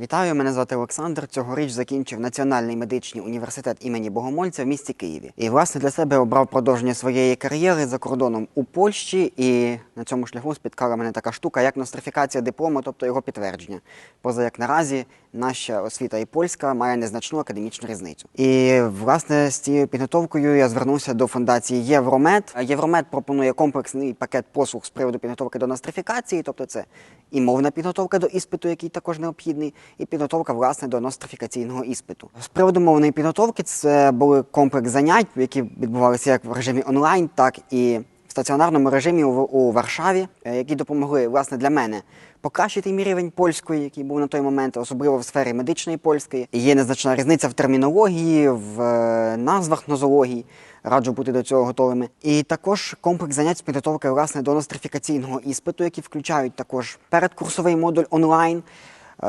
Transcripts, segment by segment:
Вітаю, мене звати Олександр. Цьогоріч закінчив Національний медичний університет імені Богомольця в місті Києві. І власне для себе обрав продовження своєї кар'єри за кордоном у Польщі. І на цьому шляху спіткала мене така штука, як нострифікація диплому, тобто його підтвердження. Поза як наразі наша освіта і польська має незначну академічну різницю. І власне з цією підготовкою я звернувся до фундації Євромед. Євромед пропонує комплексний пакет послуг з приводу підготовки до нострифікації, тобто це і мовна підготовка до іспиту, який також необхідний, і підготовка власне до нострифікаційного іспиту. З приводу мовної підготовки це були комплекс занять, які відбувалися як в режимі онлайн, так і в стаціонарному режимі у, Варшаві, е, які допомогли власне для мене покращити мій рівень польської, який був на той момент, особливо в сфері медичної польської. Є незначна різниця в термінології, в е, назвах нозології. Раджу бути до цього готовими. І також комплекс занять з підготовки власне до нострифікаційного іспиту, які включають також передкурсовий модуль онлайн,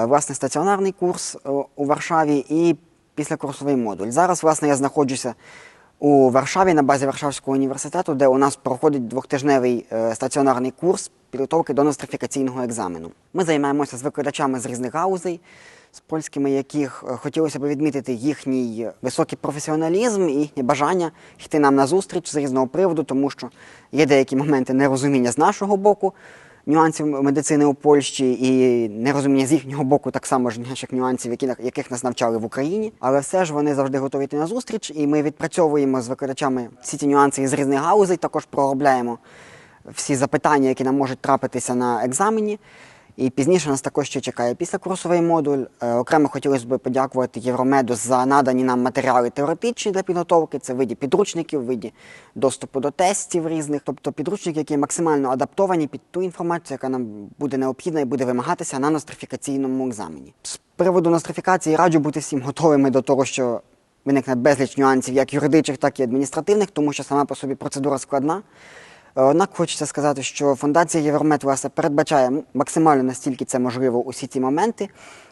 власне стаціонарний курс е, у Варшаві і післякурсовий модуль. Зараз, власне, я знаходжуся у Варшаві на базі Варшавського університету, де у нас проходить двохтижневий е, стаціонарний курс підготовки до нострифікаційного екзамену. Ми займаємося з викладачами з різних гаузей, з польськими, яких е, хотілося б відмітити їхній високий професіоналізм і їхнє бажання йти нам на зустріч з різного приводу, тому що є деякі моменти нерозуміння з нашого боку. Нюансів медицини у Польщі і нерозуміння з їхнього боку так само ж наших нюансів, які яких нас навчали в Україні. Але все ж вони завжди готові йти на зустріч, і ми відпрацьовуємо з викладачами всі ці нюанси із різних гаузей. Також проробляємо всі запитання, які нам можуть трапитися на екзамені. І пізніше нас також ще чекає післякурсовий модуль. Е, Окремо хотілося б подякувати Євромеду за надані нам матеріали теоретичні для підготовки. Це виді підручників, виді доступу до тестів різних, тобто підручники, які максимально адаптовані під ту інформацію, яка нам буде необхідна і буде вимагатися на нострифікаційному екзамені. З приводу нострифікації раджу бути всім готовими до того, що виникне безліч нюансів, як юридичних, так і адміністративних, тому що сама по собі процедура складна. Однак хочеться сказати, що фундація Євромет власне передбачає максимально настільки це можливо усі ці моменти,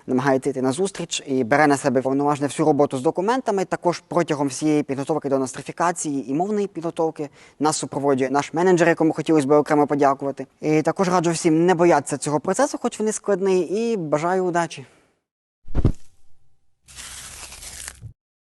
намагається йти на зустріч і бере на себе повноважне всю роботу з документами. Також протягом всієї підготовки до нострифікації і мовної підготовки нас супроводжує наш менеджер, якому хотілося б окремо подякувати. І також раджу всім не боятися цього процесу, хоч він і складний, і бажаю удачі.